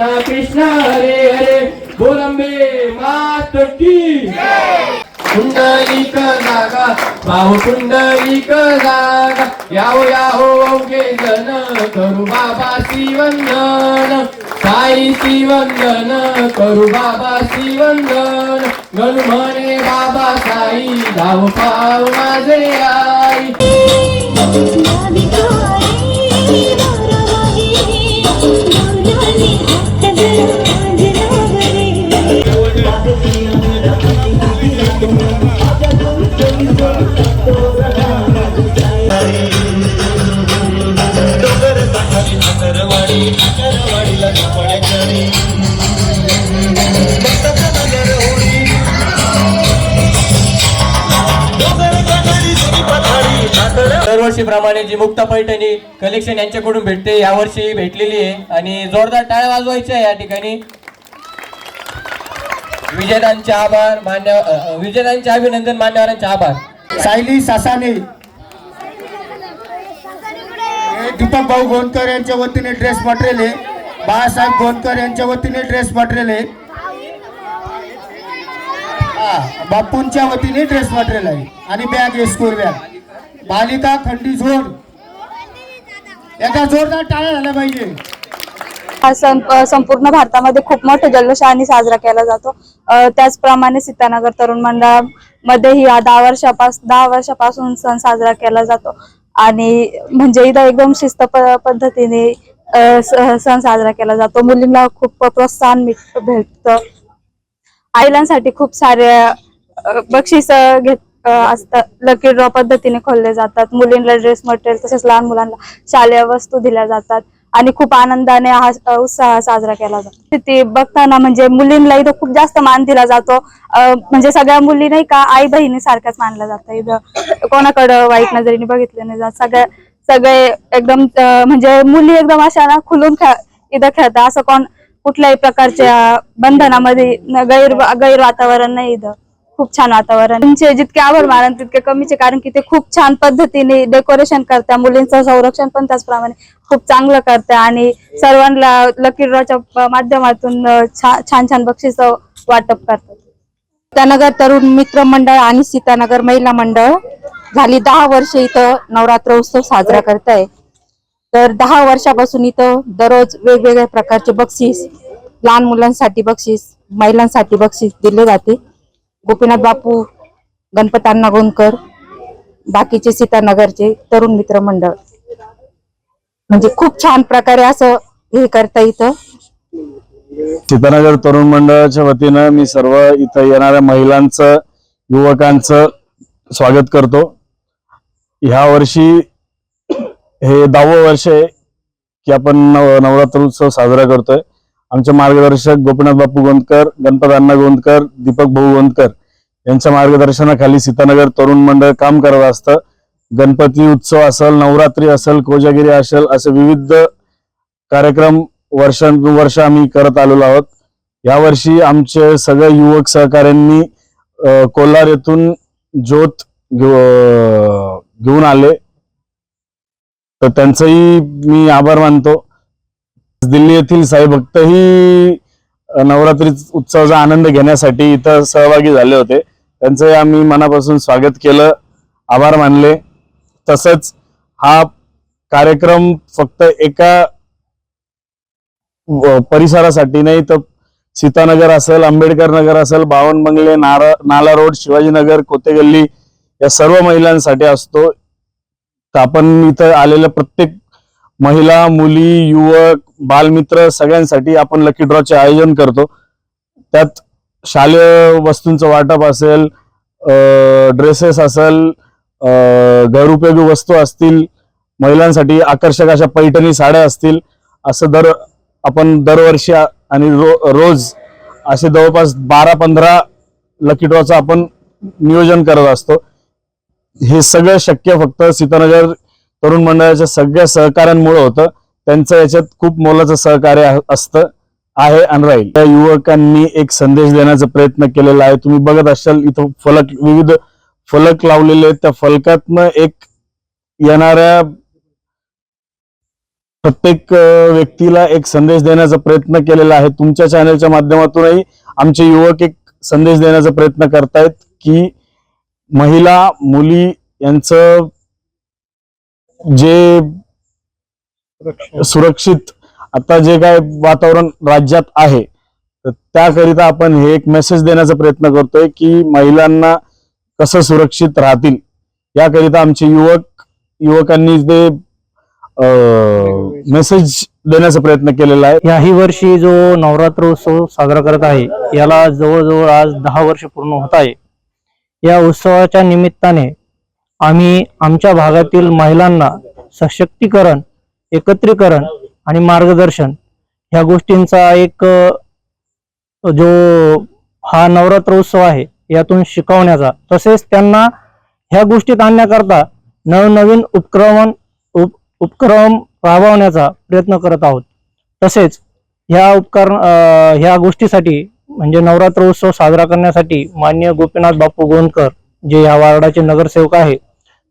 कृष्ण कृष्ण हरे हरे बोलंबे मात की. पुंडलिक जागा भाऊ पुंडलिक जागा याहो याहो अवघे जन करू बाबा वंदन साई वंदन करू बाबा वंदन गणू म्हणे बाबा साई धाव पाव माझे आई. दरवर्षीप्रमाणे जी मुक्ता पैठणी कलेक्शन यांच्याकडून भेटते यावर्षी भेटलेली आहे. आणि जोरदार टाळ्या वाजवायच्या आहे या ठिकाणी. विजयदांचे आभार मान्य विजयदांचे अभिनंदन मान्यवरांचे आभार. सायली सासाने. हे दीपक भाऊ गोंदकर यांच्या वतीने ड्रेस मटेरियल आहे. बाळासाहेब गोंदकर यांच्या वतीने ड्रेस मटेरियल आहे. बापूंच्या वतीने ड्रेस मटेरियल आहे. आणि बॅग स्कूल बॅग बालिका खंडी झोन याचा जोरदार टाळ्या झाल्या पाहिजे. हा सण संपूर्ण भारतामध्ये खूप मोठ्या जल्लोषाने साजरा केला जातो. त्याचप्रमाणे सीतानगर तरुण मंडळामध्येही मध्येही दहा वर्षापासून दहा वर्षापासून सण साजरा केला जातो. आणि म्हणजे इथं एकदम शिस्त प- पद्धतीने सण साजरा केला जातो. मुलींना खूप प्रोत्साहन भेटतं. आईलांसाठी खूप सारे बक्षीस घेत असतात लकी ड्रॉ पद्धतीने खोलले जातात. मुलींना ड्रेस मटेरियल तसेच लहान मुलांना शालेय वस्तू दिल्या जातात आणि खूप आनंदाने हा उत्साह साजरा केला जातो. ते बघताना म्हणजे मुलींना इथं खूप जास्त मान दिला जातो. म्हणजे सगळ्या मुली नाही का आई बहिणी सारख्याच मानल्या जातं इथं कोणाकडं वाईट नजरेने बघितलं नाही जात. सगळ्या सगळे एकदम म्हणजे मुली एकदम अशा ना खुलून खेळ इथं खेळतात. असं कोण कुठल्याही प्रकारच्या बंधनामध्ये गैर गैर वातावरण नाही इथं. खूप छान वातावरण. तुमचे जितके आभार मानन तितके कमीचे कारण की ते खूप छान पद्धतीने डेकोरेशन करतात मुलींचं संरक्षण पण त्याचप्रमाणे खूप चांगलं करतात आणि सर्वांना लकी ड्रॉच्या माध्यमातून छान छान बक्षीस वाटप करतात. सीतानगर तरुण मित्र मंडळ आणि सीतानगर महिला मंडळ झाली दहा वर्ष इथं नवरात्र उत्सव साजरा करत आहे तर दहा वर्षापासून इथं दररोज वेगवेगळ्या प्रकारचे बक्षीस लहान मुलांसाठी बक्षीस महिलांसाठी बक्षीस दिले जाते. गोपीनाथ बापू गणपत अण्णा गोंदकर बाकीचे सीतानगरचे तरुण मित्र मंडळ म्हणजे खूप छान प्रकारे असं हे करता इथं. सीतानगर तरुण मंडळाच्या वतीनं मी सर्व इथं येणाऱ्या महिलांचं युवकांचं स्वागत करतो. ह्या वर्षी हे दहावं वर्ष आहे की आपण नव नवरात्र उत्सव साजरा करतोय. आमचे मार्गदर्शक गोपीनाथ बापू गोंदकर गणपत अण्णा गोंदकर दीपक भाऊ गोंदकर यांच्या मार्गदर्शनाखाली सीतानगर तरुण मंडळ काम करत असतं. गणपती उत्सव असेल नवरात्री असेल कोजागिरी असेल असे विविध कार्यक्रम वर्षानुवर्ष आम्ही करत आलेलो आहोत. यावर्षी आमचे सगळे युवक सहकाऱ्यांनी कोल्हार येथून ज्योत घेऊ- घेऊन आले. तर त्यांचंही मी आभार मानतो. दिल्ली येथील साई भक्तही नवरात्री उत्सवाचा आनंद घेण्यासाठी इथं सहभागी झाले होते. त्यांचंही आम्ही मनापासून स्वागत केलं आभार मानले. तसंच हा कार्यक्रम फक्त एका परिसरासाठी नाही तर सीतानगर असेल आंबेडकर नगर असेल बावन बंगले नारा नाला रोड शिवाजीनगर कोतेगल्ली या सर्व महिलांसाठी असतो. तर आपण इथं आलेल्या प्रत्येक महिला मुली युवक बालमित्र सगळ्यांसाठी आपण लकी ड्रॉचे आयोजन करतो. त्यात शालेय वस्तूंचं वाटप असेल ड्रेसेस असेल घरउपयोगी वस्तू असतील महिलांसाठी आकर्षक अशा पैठणी साड्या असतील असं दर आपण दरवर्षी आणि रो रोज असे जवळपास बारा पंधरा लकी ड्रॉचं आपण नियोजन करत असतो. हे सगळं शक्य फक्त सीतानगर तरुण मंडळाच्या सगळ्या सहकार्यांमुळे होतं. त्यांचं याच्यात खूप मोलाचं सहकार्य असतं आहे आणि राहील. त्या युवकांनी एक संदेश देण्याचा प्रयत्न केलेला आहे. तुम्ही बघत असाल इथं फलक विविध फलक लावलेले आहेत. त्या फलकातनं एक येणाऱ्या प्रत्येक व्यक्तीला एक संदेश देण्याचा प्रयत्न केलेला आहे. तुमच्या चॅनलच्या माध्यमातूनही आमचे युवक एक संदेश देण्याचा प्रयत्न करतायत की महिला मुली यांचं जे सुरक्षित. आता जे काय वातावरण राज्यात आहे तर त्याकरिता आपण हे एक मेसेज देण्याचा प्रयत्न करतोय की महिलांना कसं सुरक्षित राहतील. याकरिता आमचे युवक युवकांनी ते मेसेज देण्याचा प्रयत्न केलेला आहे. याही वर्षी जो नवरात्र उत्सव साजरा करत आहे याला जवळजवळ आज दहा वर्ष पूर्ण होत आहे. या उत्सवाच्या निमित्ताने आम्ही आमच्या भागातील महिलांना सशक्तीकरण एकत्रीकरण आणि मार्गदर्शन ह्या गोष्टींचा एक जो हा नवरात्र उत्सव आहे यातून शिकवण्याचा. तसेच त्यांना ह्या गोष्टीत आणण्याकरता नवनवीन उपक्रम उप उपक्रम राबवण्याचा प्रयत्न करत आहोत. तसेच ह्या उपकरण ह्या गोष्टीसाठी म्हणजे नवरात्र उत्सव साजरा करण्यासाठी मान्य गोपीनाथ बापू गोंदकर जे या वार्डाचे नगरसेवक आहे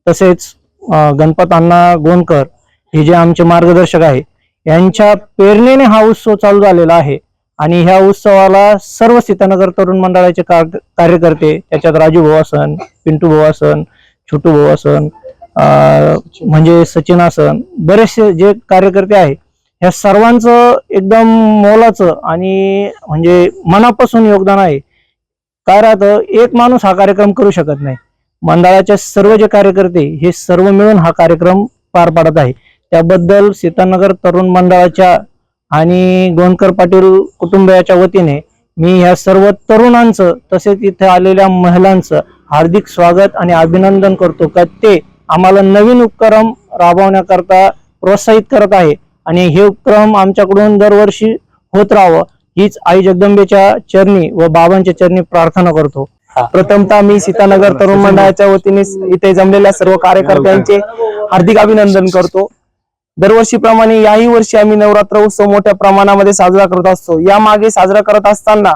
तसेच अ, गणपत अण्णा गोंदकर हे जे आमचे मार्गदर्शक आहे यांच्या प्रेरणेने हा उत्सव चालू झालेला आहे. आणि ह्या उत्सवाला सर्व सीतानगर तरुण मंडळाचे कार्यकर्ते त्याच्यात राजू भाऊ पिंटू भाऊ आसन छोटू भाऊ आसन म्हणजे सचिन आसन बरेचसे जे कार्यकर्ते आहे ह्या सर्वांचं एकदम मोलाचं आणि म्हणजे मनापासून योगदान आहे. काय राहतं एक माणूस हा कार्यक्रम करू शकत नाही. मंडळाचे सर्व जे कार्यकर्ते हे सर्व मिळून हा कार्यक्रम पार पाडत आहे. त्याबद्दल सीतानगर तरुण मंडळाच्या आणि गोंदकर पाटील कुटुंबियाच्या वतीने मी ह्या सर्व तरुणांचं तसेच इथे आलेल्या महिलांचं हार्दिक स्वागत आणि अभिनंदन करतो का ते आम्हाला नवीन उपक्रम राबवण्याकरता प्रोत्साहित करत आहे. आणि हे उपक्रम आमच्याकडून दरवर्षी होत राहावं हीच आई जगदंबेच्या चरणी व बाबांच्या चरणी प्रार्थना करतो. प्रथमतः मी सीतानगर तरुण मंडळाच्या वतीने इथे जमलेल्या सर्व कार्यकर्त्यांचे हार्दिक अभिनंदन करतो. दरवर्षीप्रमाणे याही वर्षी आम्ही नवरात्र उत्सव मोठ्या प्रमाणामध्ये साजरा करत असतो. यामागे साजरा करत असताना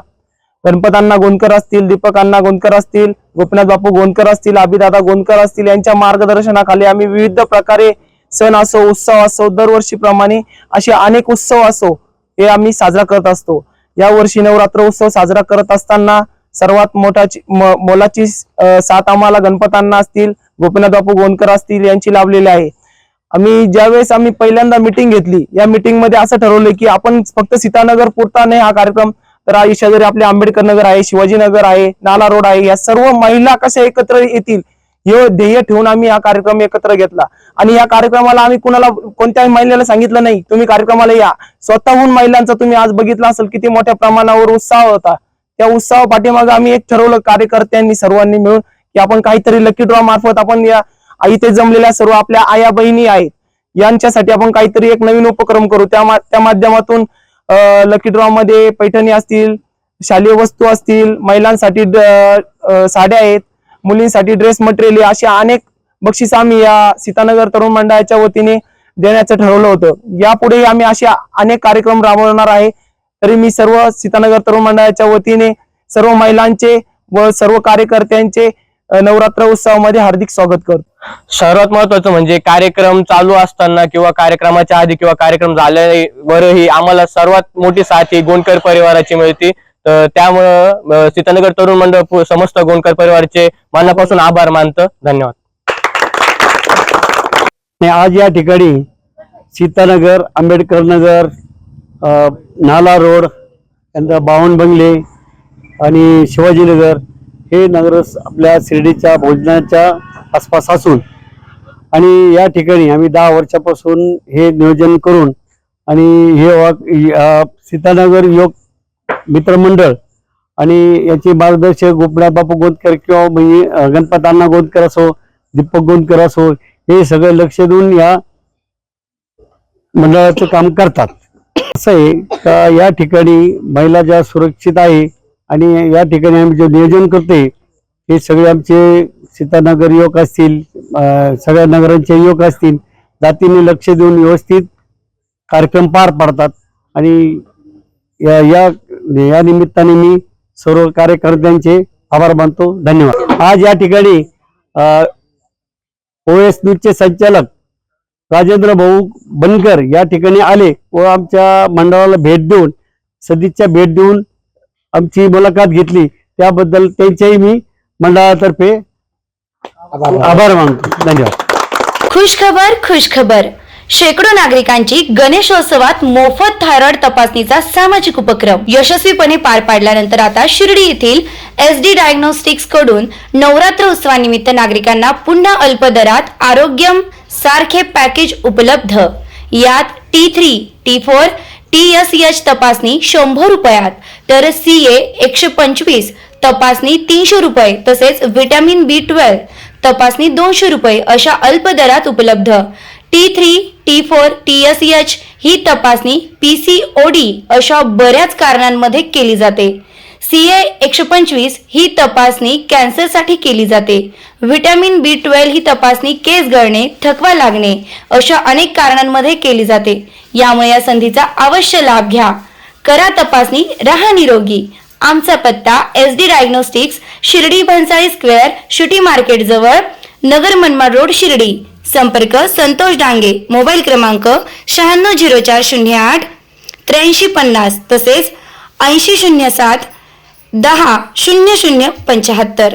गणपतांना गोंदकर असतील दीपक अण्णा गोंदकर असतील गोपीनाथ बापू गोंदकर असतील अभिदादा गोंदकर असतील यांच्या मार्गदर्शनाखाली आम्ही विविध प्रकारे सण असो उत्सव असो दरवर्षीप्रमाणे असे अनेक उत्सव असो हे आम्ही साजरा करत असतो. या वर्षी नवरात्र उत्सव साजरा करत असताना सर्वात मोठाची मोलाची साथ आम्हाला गणपतांना असतील गोपीनाथ बापू गोंदकर असतील यांची लाभलेली आहे. आम्ही ज्यावेळेस आम्ही पहिल्यांदा मिटिंग घेतली या मिटिंगमध्ये असं ठरवलं की आपण फक्त सीतानगर पुरता नाही हा कार्यक्रम तर आ- शेजारी आपले आंबेडकर नगर आहे शिवाजीनगर आहे नाला रोड आहे या सर्व महिला कशा एकत्र येतील हे ध्येय ठेवून आम्ही हा कार्यक्रम एकत्र घेतला. आणि या कार्यक्रमाला आम्ही कुणाला कोणत्याही महिलेला सांगितलं नाही तुम्ही कार्यक्रमाला या. स्वतःहून महिलांचा तुम्ही आज बघितला असेल किती मोठ्या प्रमाणावर उत्साह होता. त्या उत्साह पाठीमागे आम्ही एक ठरवलं कार्यकर्त्यांनी सर्वांनी मिळून की आपण काहीतरी लकी ड्रॉ मार्फत आपण या इथे जमलेल्या सर्व आपल्या आया बहिणी आहेत यांच्यासाठी आपण काहीतरी एक नवीन उपक्रम करू. त्या त्या माध्यमातून लकी ड्रॉ मध्ये पैठणी असतील शालेय वस्तू असतील महिलांसाठी साड्या आहेत मुलींसाठी ड्रेस मटेरियल अशी अनेक बक्षीस आम्ही या सीतानगर तरुण मंडळाच्या वतीने देण्याचं ठरवलं होतं. यापुढे आम्ही असे अनेक कार्यक्रम राबवणार आहे. तरी मी सर्व सीतानगर तरुण मंडळाच्या वतीने सर्व महिलांचे व सर्व कार्यकर्त्यांचे नवरात्र उत्सवामध्ये हार्दिक स्वागत करतो. सर्वात महत्वाचं म्हणजे कार्यक्रम चालू असताना किंवा कार्यक्रमाच्या आधी किंवा कार्यक्रम झाल्यावरही आम्हाला सर्वात मोठी साथ ही गोंडकर परिवाराची मिळते. तर त्यामुळं सीतानगर तरुण मंडळ समस्त गोंडकर परिवाराचे मनापासून आभार मानतं. धन्यवाद. आज या ठिकाणी सीतानगर आंबेडकर नगर नाला रोड त्यानंतर बावन बंगले आणि शिवाजीनगर हे नगर आपल्या शिर्डीच्या भोजनाच्या आसपास असून आणि या ठिकाणी आम्ही दहा वर्षापासून हे नियोजन करून आणि हे वा- सीतानगर योग मित्रमंडळ आणि याचे मार्गदर्शक गोपीनाथ बापू गोंदकर किंवा म्हणजे गणपत अण्णा गोंदकर असो दीपक गोंदकर असो हे सगळं लक्ष देऊन या मंडळाचं काम करतात. असं आहे का या ठिकाणी महिला ज्या सुरक्षित आहे आणि या ठिकाणी आम्ही जे नियोजन करतोय हे सगळे आमचे सीतानगर युवक असतील सगळ्या नगरांचे युवक असतील जातीने लक्ष देऊन व्यवस्थित कार्यक्रम पार पाडतात. आणि या या या निमित्ताने मी सर्व कार्यकर्त्यांचे आभार मानतो. धन्यवाद. आज या ठिकाणी ओएस न्यूजचे संचालक राजेंद्र भाऊ बनकर या ठिकाणी आले व आमच्या मंडळाला भेट देऊन सदिच्छा भेट देऊन आमची मुलाखत घेतली. त्याबद्दल त्यांच्याही मी मंडळातर्फे आभार मानतो. धन्यवाद. खुश खबर खुश खबर. शेकडो नागरिकांची गणेशोत्सवात मोफत थायरॉइड तपासणीचा सामाजिक उपक्रम यशस्वीपणे पार पाडल्यानंतर आता शिर्डी येथील एस डी डायग्नोस्टिक्सकडून नवरात्र उत्सवानिमित्त नागरिकांना पुन्हा अल्प दरात आरोग्यम सारखे पॅकेज उपलब्ध. यात T three T four T S H तपासणी शंभर रुपयात. तर सी ए एकशे पंचवीस तपासणी तीनशे रुपये तसेच व्हिटॅमिन बी ट्वेल्व तपासणी दोनशे रुपये अशा अल्प दरात उपलब्ध. T three T four T S H ही तपासणी पी सी ओ डी अशा बऱ्याच कारणांमध्ये केली जाते. सी ए एकशे पंचवीस ही तपासणी कॅन्सरसाठी केली जाते. व्हिटॅमिन बी ट्वेल्व ही तपासणी केस गळणे थकवा लागणे अशा अनेक कारणांमध्ये केली जाते. यामुळे या संधीचा अवश्य लाभ घ्या. करा तपासणी राहा निरोगी. आमचा पत्ता S D diagnostics Shirdi Bhansali square city market जवळ नगर मनमाड रोड शिर्डी. संपर्क संतोष डांगे मोबाईल क्रमांक शहाण्णव झिरो चार शून्य आठ त्र्याऐंशी पन्नास तसेच ऐंशी शून्य सात दहा शून्य शून्य पंच्याहत्तर